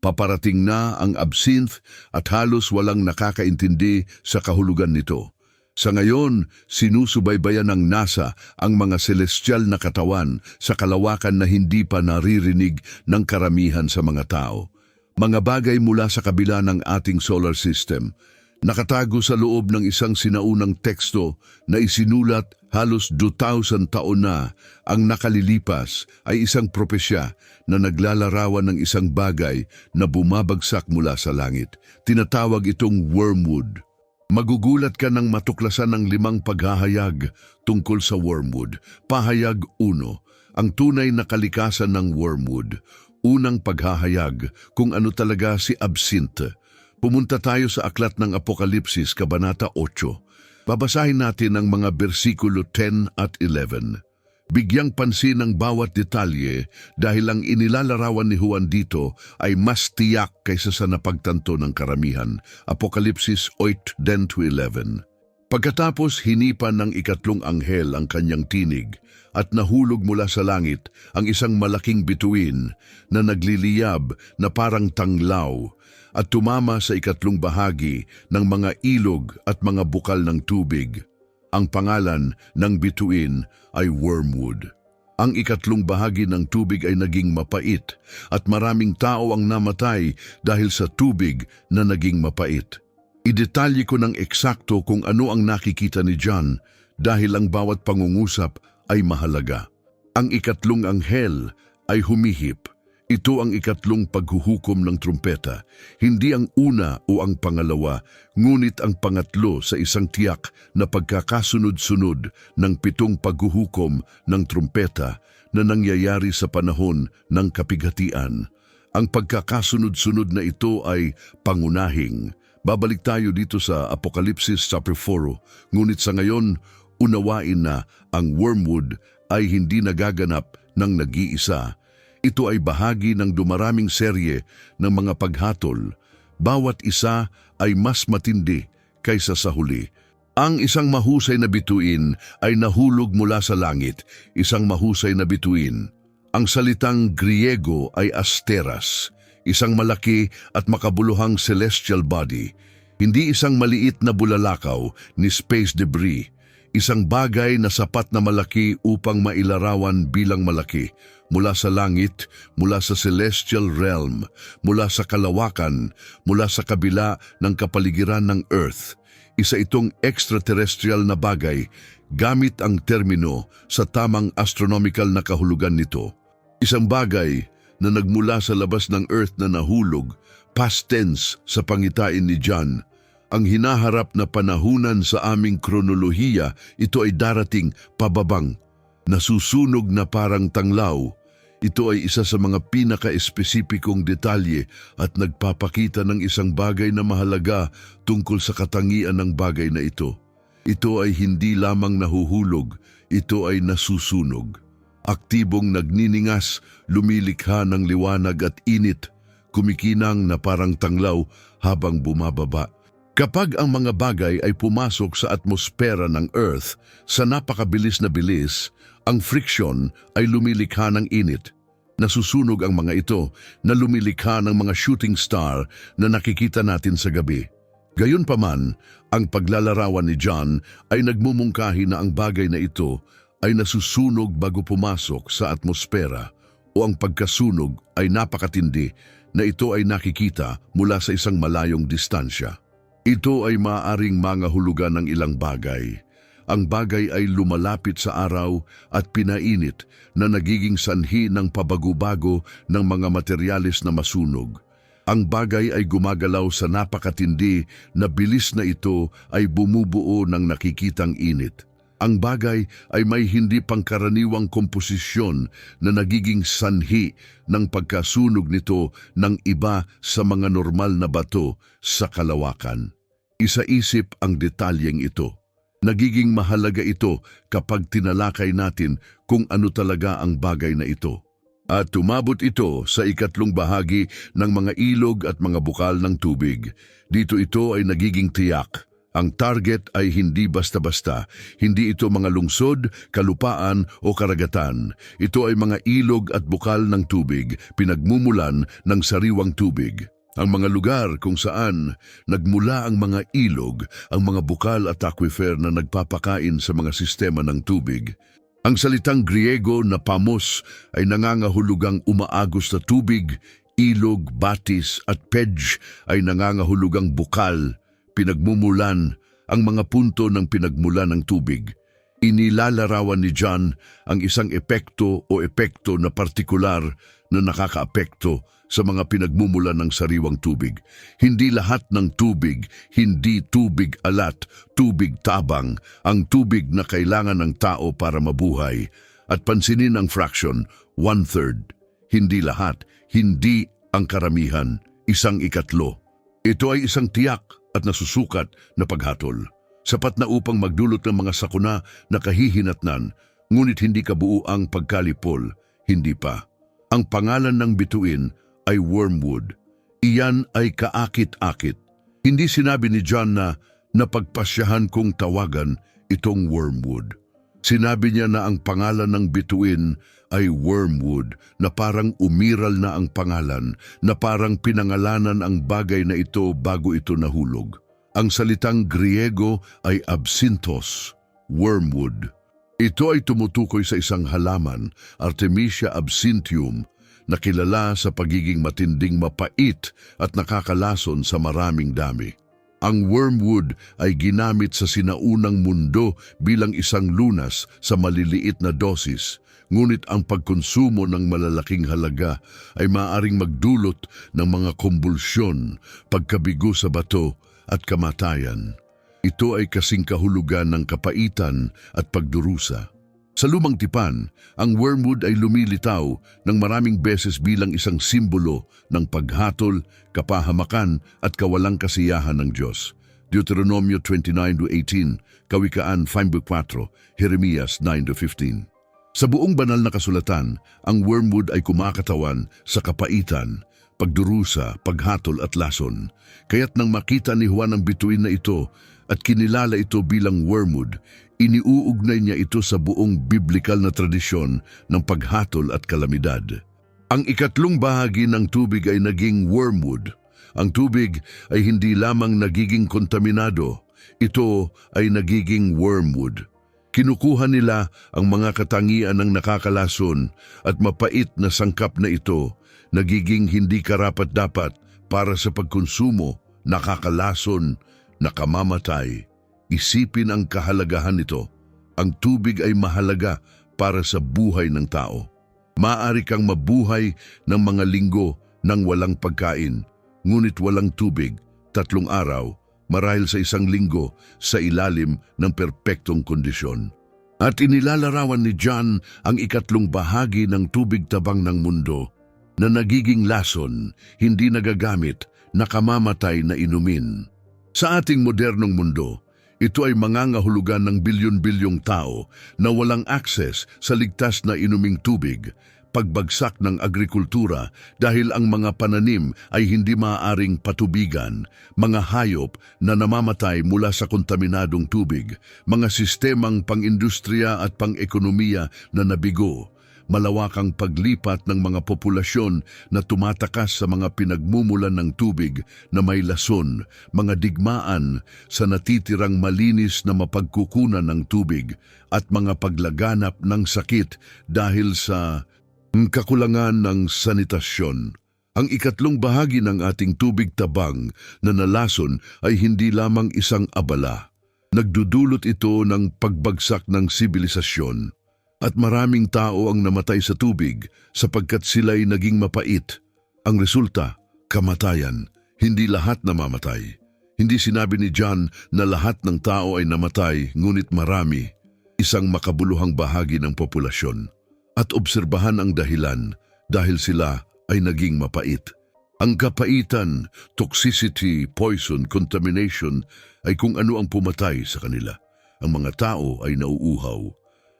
Paparating na ang absinthe at halos walang nakakaintindi sa kahulugan nito. Sa ngayon, sinusubaybayan ng NASA ang mga celestial na katawan sa kalawakan na hindi pa naririnig ng karamihan sa mga tao. Mga bagay mula sa kabila ng ating solar system, nakatago sa loob ng isang sinaunang teksto na isinulat halos 2,000 taon na ang nakalilipas ay isang propesya na naglalarawan ng isang bagay na bumabagsak mula sa langit. Tinatawag itong wormwood. Magugulat ka ng matuklasan ng limang paghahayag tungkol sa wormwood. Pahayag 1. Ang tunay na kalikasan ng wormwood. Unang paghahayag kung ano talaga si absinthe. Pumunta tayo sa aklat ng Apokalipsis, Kabanata 8. Babasahin natin ang mga bersikulo 10 at 11. Bigyang pansin ang bawat detalye dahil ang inilalarawan ni Juan dito ay mas tiyak kaysa sa napagtanto ng karamihan. Apokalipsis 8:10-11. Pagkatapos hinipan ng ikatlong anghel ang kanyang tinig at nahulog mula sa langit ang isang malaking bituin na nagliliyab na parang tanglaw at tumama sa ikatlong bahagi ng mga ilog at mga bukal ng tubig. Ang pangalan ng bituin ay wormwood. Ang ikatlong bahagi ng tubig ay naging mapait at maraming tao ang namatay dahil sa tubig na naging mapait. Idetalye ko ng eksakto kung ano ang nakikita ni John dahil ang bawat pangungusap ay mahalaga. Ang ikatlong anghel ay humihip. Ito ang ikatlong paghuhukom ng trumpeta, hindi ang una o ang pangalawa, ngunit ang pangatlo sa isang tiyak na pagkakasunod-sunod ng pitong paghuhukom ng trumpeta na nangyayari sa panahon ng kapighatian. Ang pagkakasunod-sunod na ito ay pangunahing. Babalik tayo dito sa Apokalipsis chapter 4, ngunit sa ngayon, unawain na ang wormwood ay hindi nagaganap ng nag-iisa. Ito ay bahagi ng dumaraming serye ng mga paghatol. Bawat isa ay mas matindi kaysa sa huli. Ang isang mahusay na bituin ay nahulog mula sa langit, isang mahusay na bituin. Ang salitang Griego ay asteras, isang malaki at makabuluhang celestial body, hindi isang maliit na bulalakaw ni space debris, isang bagay na sapat na malaki upang mailarawan bilang malaki, mula sa langit, mula sa celestial realm, mula sa kalawakan, mula sa kabila ng kapaligiran ng earth. Isa itong extraterrestrial na bagay gamit ang termino sa tamang astronomical na kahulugan nito. Isang bagay na nagmula sa labas ng earth na nahulog, past tense sa pangitain ni John. Ang hinaharap na panahunan sa aming kronolohiya, ito ay darating pababang, nasusunog na parang tanglaw. Ito ay isa sa mga pinaka-espesipikong detalye at nagpapakita ng isang bagay na mahalaga tungkol sa katangian ng bagay na ito. Ito ay hindi lamang nahuhulog, ito ay nasusunog. Aktibong nagniningas, lumilikha ng liwanag at init, kumikinang na parang tanglaw habang bumababa. Kapag ang mga bagay ay pumasok sa atmosfera ng Earth sa napakabilis na bilis, ang friction ay lumilikha ng init. Nasusunog ang mga ito na lumilikha ng mga shooting star na nakikita natin sa gabi. Gayunpaman, ang paglalarawan ni John ay nagmumungkahi na ang bagay na ito ay nasusunog bago pumasok sa atmosfera o ang pagkasunog ay napakatindi na ito ay nakikita mula sa isang malayong distansya. Ito ay maaring mga hulugan ng ilang bagay. Ang bagay ay lumalapit sa araw at pinainit na nagiging sanhi ng pabago-bago ng mga materyales na masunog. Ang bagay ay gumagalaw sa napakatindi na bilis na ito ay bumubuo ng nakikitang init. Ang bagay ay may hindi pangkaraniwang komposisyon na nagiging sanhi ng pagkasunog nito ng iba sa mga normal na bato sa kalawakan. Isa-isip ang detalyeng ito. Nagiging mahalaga ito kapag tinalakay natin kung ano talaga ang bagay na ito. At tumabot ito sa ikatlong bahagi ng mga ilog at mga bukal ng tubig. Dito ito ay nagiging tiyak. Ang target ay hindi basta-basta. Hindi ito mga lungsod, kalupaan o karagatan. Ito ay mga ilog at bukal ng tubig, pinagmumulan ng sariwang tubig. Ang mga lugar kung saan nagmula ang mga ilog, ang mga bukal at aquifer na nagpapakain sa mga sistema ng tubig. Ang salitang Griego na pamos ay nangangahulugang umaagos na tubig, ilog, batis at pedge ay nangangahulugang bukal, pinagmumulan ang mga punto ng pinagmulan ng tubig. Inilalarawan ni John ang isang epekto o epekto na partikular na nakakaapekto sa mga pinagmumulan ng sariwang tubig. Hindi lahat ng tubig, hindi tubig alat, tubig tabang, ang tubig na kailangan ng tao para mabuhay. At pansinin ang fraction, one-third. Hindi lahat, hindi ang karamihan, isang ikatlo. Ito ay isang tiyak at nasusukat na paghatol. Sapat na upang magdulot ng mga sakuna na kahihinatnan, ngunit hindi kabuuang pagkalipol, hindi pa. Ang pangalan ng bituin ay wormwood. Iyan ay kaakit-akit. Hindi sinabi ni John na napagpasyahan kong tawagan itong wormwood. Sinabi niya na ang pangalan ng bituin ay wormwood, na parang umiral na ang pangalan, na parang pinangalanan ang bagay na ito bago ito nahulog. Ang salitang Griego ay absinthos, wormwood. Ito ay tumutukoy sa isang halaman, Artemisia absinthium, na kilala sa pagiging matinding mapait at nakakalason sa maraming dami. Ang wormwood ay ginamit sa sinaunang mundo bilang isang lunas sa maliliit na dosis, ngunit ang pagkonsumo ng malalaking halaga ay maaring magdulot ng mga kumbulsyon, pagkabigo sa bato at kamatayan. Ito ay kasing kahulugan ng kapaitan at pagdurusa. Sa lumang tipan, ang wormwood ay lumilitaw ng maraming beses bilang isang simbolo ng paghatol, kapahamakan at kawalang kasiyahan ng Diyos. Deuteronomio 29-18, Kawikaan 5-4, Jeremias 9-15. Sa buong banal na kasulatan, ang wormwood ay kumakatawan sa kapaitan, pagdurusa, paghatol at lason. Kaya't nang makita ni Juan ang bituin na ito at kinilala ito bilang wormwood, iniuugnay niya ito sa buong biblikal na tradisyon ng paghatol at kalamidad. Ang ikatlong bahagi ng tubig ay naging wormwood. Ang tubig ay hindi lamang nagiging kontaminado, ito ay nagiging wormwood. Kinukuha nila ang mga katangian ng nakakalason at mapait na sangkap na ito, nagiging hindi karapat-dapat para sa pagkonsumo, nakakalason, nakamamatay. Isipin ang kahalagahan nito. Ang tubig ay mahalaga para sa buhay ng tao. Maaari kang mabuhay ng mga linggo nang walang pagkain, ngunit walang tubig, tatlong araw, marahil sa isang linggo sa ilalim ng perpektong kondisyon. At inilalarawan ni John ang ikatlong bahagi ng tubig tabang ng mundo na nagiging lason, hindi nagagamit, nakamamatay na inumin. Sa ating modernong mundo, ito ay mangangahulugan ng bilyon-bilyong tao na walang akses sa ligtas na inuming tubig, pagbagsak ng agrikultura dahil ang mga pananim ay hindi maaaring patubigan, mga hayop na namamatay mula sa kontaminadong tubig, mga sistemang pang-industriya at pang-ekonomiya na nabigo, malawakang paglipat ng mga populasyon na tumatakas sa mga pinagmumulan ng tubig na may lason, mga digmaan sa natitirang malinis na mapagkukunan ng tubig at mga paglaganap ng sakit dahil sa kakulangan ng sanitasyon. Ang ikatlong bahagi ng ating tubig tabang na nalason ay hindi lamang isang abala. Nagdudulot ito ng pagbagsak ng sibilisasyon at maraming tao ang namatay sa tubig sapagkat sila'y naging mapait. Ang resulta, kamatayan. Hindi lahat namamatay. Hindi sinabi ni John na lahat ng tao ay namatay, ngunit marami, isang makabuluhang bahagi ng populasyon. At obserbahan ang dahilan dahil sila ay naging mapait. Ang kapaitan, toxicity, poison, contamination ay kung ano ang pumatay sa kanila. Ang mga tao ay nauuhaw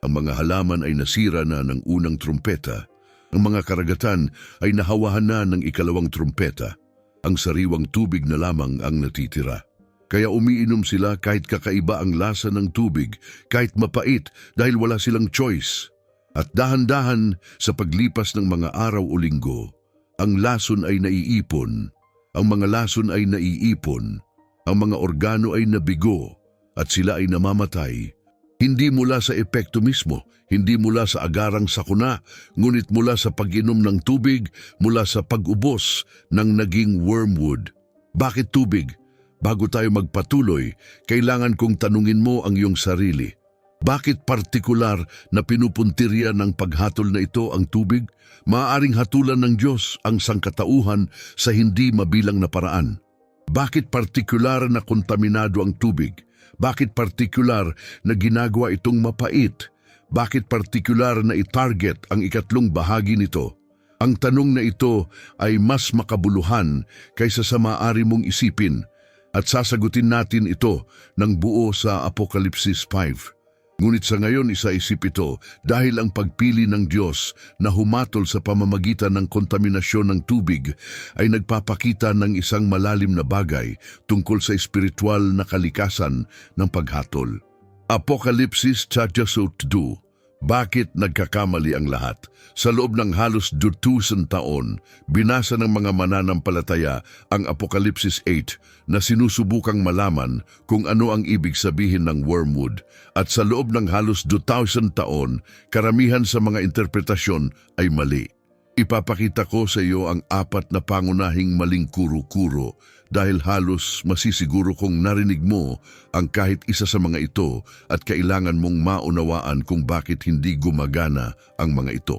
ang mga halaman ay nasira na ng unang trumpeta. Ang mga karagatan ay nahawahan na ng ikalawang trumpeta. Ang sariwang tubig na lamang ang natitira. Kaya umiinom sila kahit kakaiba ang lasa ng tubig, kahit mapait dahil wala silang choice. At dahan-dahan sa paglipas ng mga araw o linggo, ang lason ay naiipon, ang mga lason ay naiipon, ang mga organo ay nabigo, at sila ay namamatay. Hindi mula sa epekto mismo, hindi mula sa agarang sakuna, ngunit mula sa pag-inom ng tubig, mula sa pag-ubos ng naging wormwood. Bakit tubig? Bago tayo magpatuloy, kailangan kong tanungin mo ang iyong sarili. Bakit partikular na pinupuntirya ng paghatol na ito ang tubig? Maaaring hatulan ng Diyos ang sangkatauhan sa hindi mabilang na paraan. Bakit partikular na kontaminado ang tubig? Bakit partikular na ginagawa itong mapait? Bakit partikular na itarget ang ikatlong bahagi nito? Ang tanong na ito ay mas makabuluhan kaysa sa maaari mong isipin at sasagutin natin ito ng buo sa Apokalipsis 5. Ngunit sa ngayon isa-isip ito dahil ang pagpili ng Diyos na humatol sa pamamagitan ng kontaminasyon ng tubig ay nagpapakita ng isang malalim na bagay tungkol sa espiritual na kalikasan ng paghatol. Apokalipsis chapter 2 bakit nagkakamali ang lahat? Sa loob ng halos dutusan taon, binasa ng mga mananampalataya ang Apokalipsis 8 na sinusubukang malaman kung ano ang ibig sabihin ng wormwood at sa loob ng halos 2,000 taon, karamihan sa mga interpretasyon ay mali. Ipapakita ko sa iyo ang apat na pangunahing maling kuro-kuro dahil halos masisiguro kong narinig mo ang kahit isa sa mga ito at kailangan mong maunawaan kung bakit hindi gumagana ang mga ito.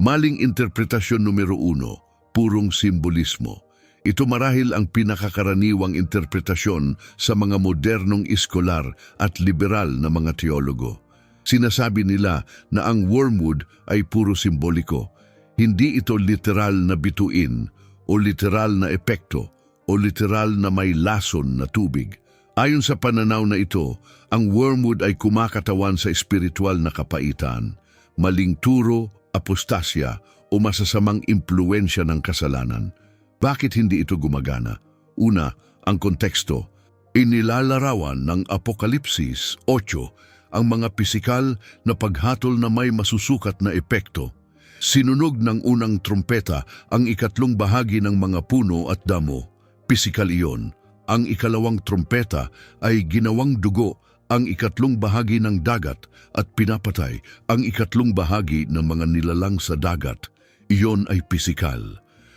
Maling interpretasyon numero uno, purong simbolismo. Ito marahil ang pinakakaraniwang interpretasyon sa mga modernong iskolar at liberal na mga teologo. Sinasabi nila na ang wormwood ay puro simboliko. Hindi ito literal na bituin o literal na epekto o literal na may lason na tubig. Ayon sa pananaw na ito, ang wormwood ay kumakatawan sa espiritual na kapaitan, maling turo, apostasya o masasamang impluensya ng kasalanan. Bakit hindi ito gumagana? Una, ang konteksto. Inilalarawan ng Apokalipsis 8 ang mga pisikal na paghatol na may masusukat na epekto. Sinunog ng unang trumpeta ang ikatlong bahagi ng mga puno at damo. Pisikal iyon. Ang ikalawang trumpeta ay ginawang dugo ang ikatlong bahagi ng dagat at pinapatay ang ikatlong bahagi ng mga nilalang sa dagat. Iyon ay pisikal.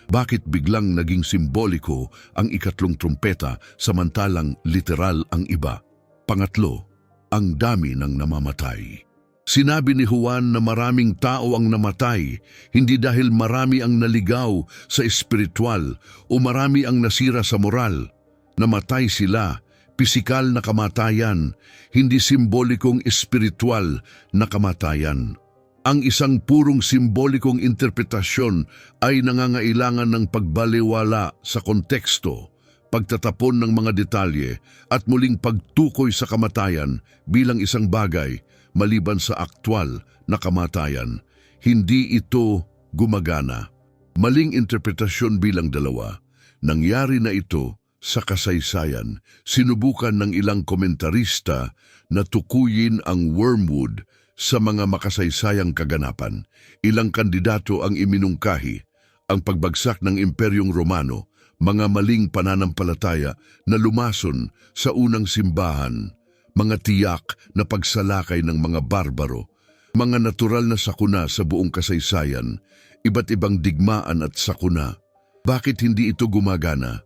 Bakit biglang naging simboliko ang ikatlong trumpeta samantalang literal ang iba? Pangatlo, ang dami ng namamatay. Sinabi ni Juan na maraming tao ang namatay, hindi dahil marami ang naligaw sa espiritual o marami ang nasira sa moral. Namatay sila, pisikal na kamatayan, hindi simbolikong espiritual na kamatayan. Ang isang purong simbolikong interpretasyon ay nangangailangan ng pagbaliwala sa konteksto, pagtatapon ng mga detalye at muling pagtukoy sa kamatayan bilang isang bagay maliban sa aktwal na kamatayan. Hindi ito gumagana. Maling interpretasyon bilang dalawa. Nangyari na ito sa kasaysayan. Sinubukan ng ilang komentarista na tukuyin ang wormwood sa mga makasaysayang kaganapan. Ilang kandidato ang iminungkahi, ang pagbagsak ng Imperyong Romano, mga maling pananampalataya na lumason sa unang simbahan, mga tiyak na pagsalakay ng mga barbaro, mga natural na sakuna sa buong kasaysayan, iba't ibang digmaan at sakuna. Bakit hindi ito gumagana?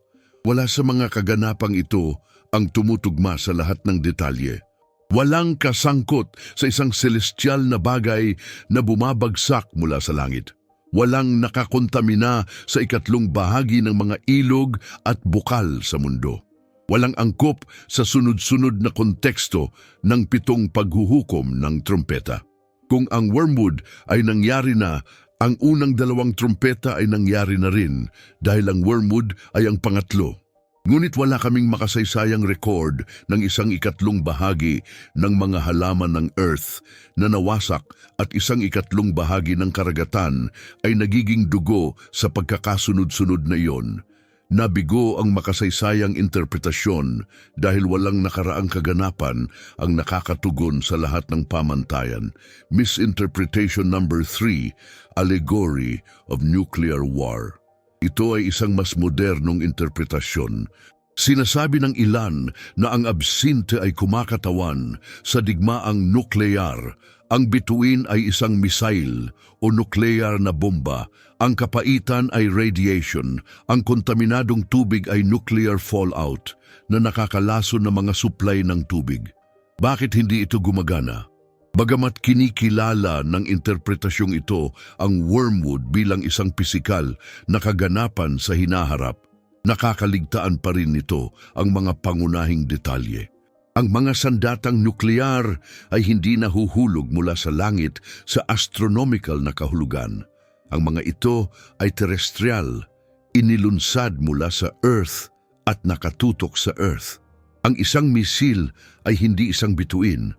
Wala sa mga kaganapang ito ang tumutugma sa lahat ng detalye. Walang kasangkot sa isang celestial na bagay na bumabagsak mula sa langit. Walang nakakontamina sa ikatlong bahagi ng mga ilog at bukal sa mundo. Walang angkop sa sunod-sunod na konteksto ng pitong paghuhukom ng trumpeta. Kung ang wormwood ay nangyari na, ang unang dalawang trumpeta ay nangyari na rin dahil ang wormwood ay ang pangatlo. Ngunit wala kaming makasaysayang record ng isang ikatlong bahagi ng mga halaman ng Earth na nawasak at isang ikatlong bahagi ng karagatan ay nagiging dugo sa pagkakasunod-sunod na iyon. Nabigo ang makasaysayang interpretasyon dahil walang nakaraang kaganapan ang nakakatugon sa lahat ng pamantayan. Misinterpretation number 3, Allegory of Nuclear War. Ito ay isang mas modernong interpretasyon. Sinasabi ng ilan na ang absinte ay kumakatawan sa digmaang nuklear. Ang bituin ay isang misail o nuklear na bomba. Ang kapaitan ay radiation. Ang kontaminadong tubig ay nuclear fallout na nakakalason ng mga supply ng tubig. Bakit hindi ito gumagana? Bagamat kinikilala ng interpretasyong ito ang wormwood bilang isang pisikal na kaganapan sa hinaharap, nakakaligtaan pa rin nito ang mga pangunahing detalye. Ang mga sandatang nuklear ay hindi nahuhulog mula sa langit sa astronomical na kahulugan. Ang mga ito ay terestrial, inilunsad mula sa Earth at nakatutok sa Earth. Ang isang misil ay hindi isang bituin.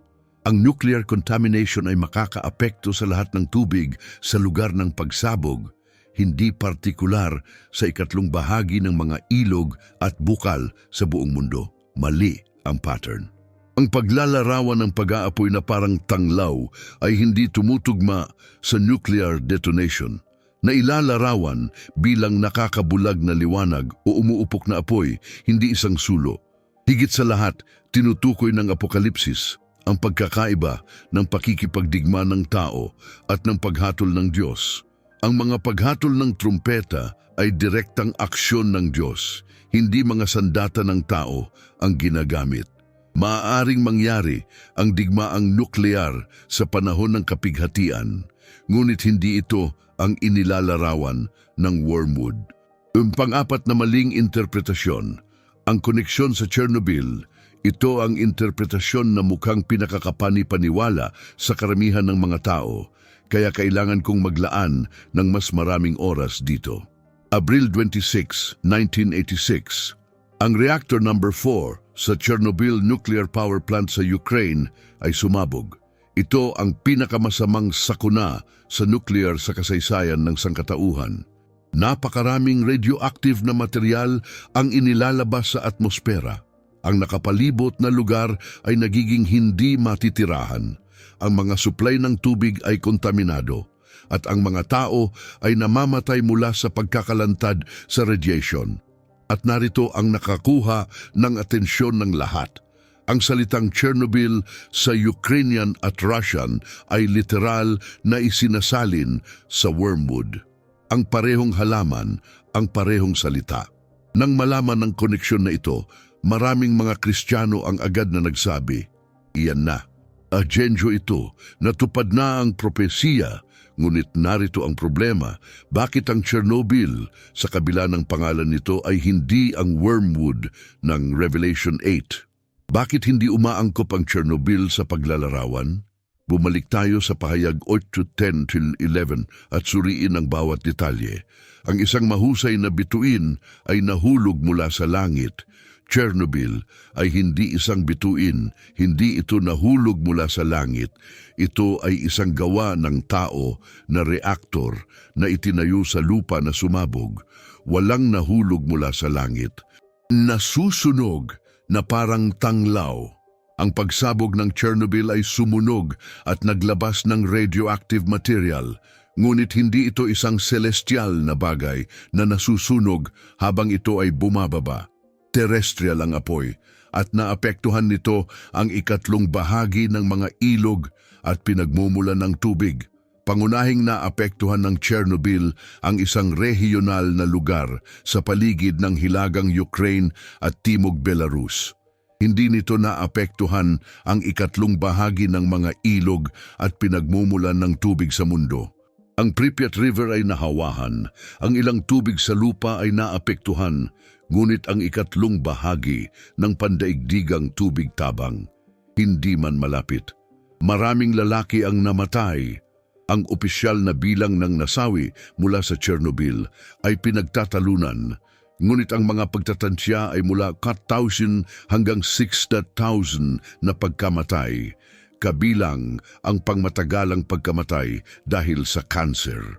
Ang nuclear contamination ay makakaapekto sa lahat ng tubig sa lugar ng pagsabog, hindi partikular sa ikatlong bahagi ng mga ilog at bukal sa buong mundo. Mali ang pattern. Ang paglalarawan ng pag-aapoy na parang tanglaw ay hindi tumutugma sa nuclear detonation na ilalarawan bilang nakakabulag na liwanag o umuupok na apoy, hindi isang sulo. Higit sa lahat, tinutukoy ng apokalipsis ang pagkakaiba ng pakikipagdigma ng tao at ng paghatol ng Diyos. Ang mga paghatol ng trumpeta ay direktang aksyon ng Diyos, hindi mga sandata ng tao ang ginagamit. Maaaring mangyari ang digmaang nuklear sa panahon ng kapighatian, ngunit hindi ito ang inilalarawan ng wormwood. Ang pang-apat na maling interpretasyon, ang koneksyon sa Chernobyl, ito ang interpretasyon na mukhang pinakakapani-paniwala sa karamihan ng mga tao, kaya kailangan kong maglaan ng mas maraming oras dito. Abril 26, 1986, ang reactor number 4 sa Chernobyl Nuclear Power Plant sa Ukraine ay sumabog. Ito ang pinakamasamang sakuna sa nuclear sa kasaysayan ng sangkatauhan. Napakaraming radioactive na material ang inilalabas sa atmosfera. Ang nakapalibot na lugar ay nagiging hindi matitirahan. Ang mga supply ng tubig ay kontaminado at ang mga tao ay namamatay mula sa pagkakalantad sa radiation. At narito ang nakakuha ng atensyon ng lahat. Ang salitang Chernobyl sa Ukrainian at Russian ay literal na isinasalin sa wormwood. Ang parehong halaman, ang parehong salita. Nang malaman ng koneksyon na ito, maraming mga Kristiyano ang agad na nagsabi, Iyan na. Agenjo ito, natupad na ang propesiya, ngunit narito ang problema, bakit ang Chernobyl sa kabila ng pangalan nito ay hindi ang wormwood ng Revelation 8? Bakit hindi umaangkop ang Chernobyl sa paglalarawan? Bumalik tayo sa pahayag 8-10 till 11 at suriin ang bawat detalye. Ang isang mahusay na bituin ay nahulog mula sa langit. Chernobyl ay hindi isang bituin, hindi ito nahulog mula sa langit. Ito ay isang gawa ng tao na reaktor na itinayo sa lupa na sumabog. Walang nahulog mula sa langit. Nasusunog na parang tanglaw. Ang pagsabog ng Chernobyl ay sumunog at naglabas ng radioactive material, ngunit hindi ito isang celestial na bagay na nasusunog habang ito ay bumababa. Terrestrial ang apoy at naapektuhan nito ang ikatlong bahagi ng mga ilog at pinagmumulan ng tubig. Pangunahing naapektuhan ng Chernobyl ang isang regional na lugar sa paligid ng hilagang Ukraine at Timog Belarus. Hindi nito naapektuhan ang ikatlong bahagi ng mga ilog at pinagmumulan ng tubig sa mundo. Ang Pripyat River ay nahawahan, ang ilang tubig sa lupa ay naapektuhan, ngunit ang ikatlong bahagi ng pandaigdigang tubig tabang, hindi man malapit. Maraming lalaki ang namatay. Ang opisyal na bilang ng nasawi mula sa Chernobyl ay pinagtatalunan, ngunit ang mga pagtatansya ay mula 4,000 hanggang 6,000 na pagkamatay, kabilang ang pangmatagalang pagkamatay dahil sa cancer.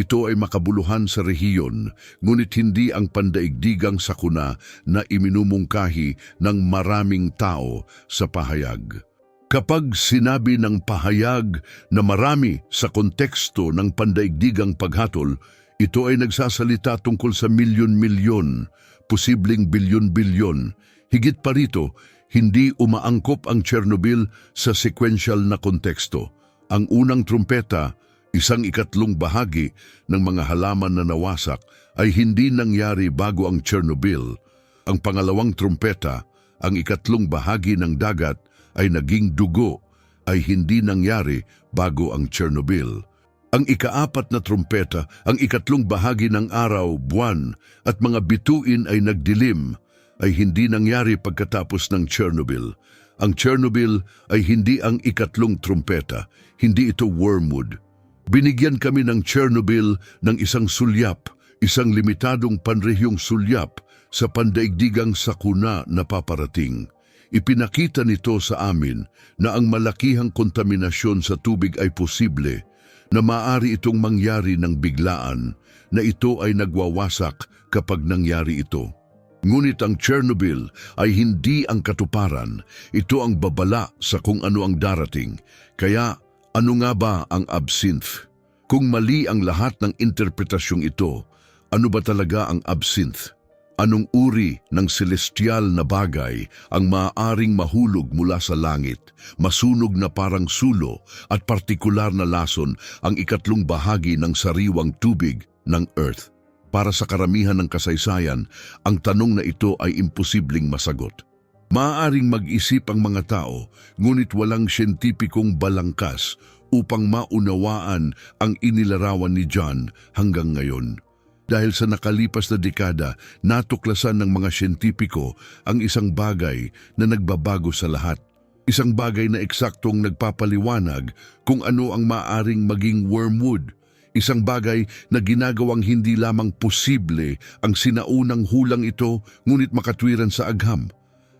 Ito ay makabuluhan sa rehiyon, ngunit hindi ang pandaigdigang sakuna na iminumungkahi ng maraming tao sa pahayag. Kapag sinabi ng pahayag na marami sa konteksto ng pandaigdigang paghatol, ito ay nagsasalita tungkol sa milyon-milyon, posibleng bilyon-bilyon. Higit pa rito, hindi umaangkop ang Chernobyl sa sequential na konteksto. Ang unang trumpeta, isang ikatlong bahagi ng mga halaman na nawasak, ay hindi nangyari bago ang Chernobyl. Ang pangalawang trumpeta, ang ikatlong bahagi ng dagat, ay naging dugo, ay hindi nangyari bago ang Chernobyl. Ang ikaapat na trumpeta, ang ikatlong bahagi ng araw, buwan, at mga bituin ay nagdilim, ay hindi nangyari pagkatapos ng Chernobyl. Ang Chernobyl ay hindi ang ikatlong trumpeta, hindi ito wormwood. Binigyan kami ng Chernobyl ng isang sulyap, isang limitadong panrehiyong sulyap sa pandaigdigang sakuna na paparating. Ipinakita nito sa amin na ang malakihang kontaminasyon sa tubig ay posible, na maaari itong mangyari ng biglaan, na ito ay nagwawasak kapag nangyari ito. Ngunit ang Chernobyl ay hindi ang katuparan, ito ang babala sa kung ano ang darating. Kaya ano nga ba ang absinthe? Kung mali ang lahat ng interpretasyong ito, ano ba talaga ang absinthe? Anong uri ng celestial na bagay ang maaaring mahulog mula sa langit, masunog na parang sulo at partikular na lason ang ikatlong bahagi ng sariwang tubig ng Earth? Para sa karamihan ng kasaysayan, ang tanong na ito ay imposibleng masagot. Maaaring mag-isip ang mga tao, ngunit walang siyentipikong balangkas upang maunawaan ang inilarawan ni John hanggang ngayon. Dahil sa nakalipas na dekada, natuklasan ng mga siyentipiko ang isang bagay na nagbabago sa lahat. Isang bagay na eksaktong nagpapaliwanag kung ano ang maaring maging wormwood. Isang bagay na ginagawang hindi lamang posible ang sinaunang hulang ito ngunit makatwiran sa agham.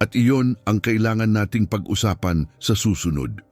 At iyon ang kailangan nating pag-usapan sa susunod.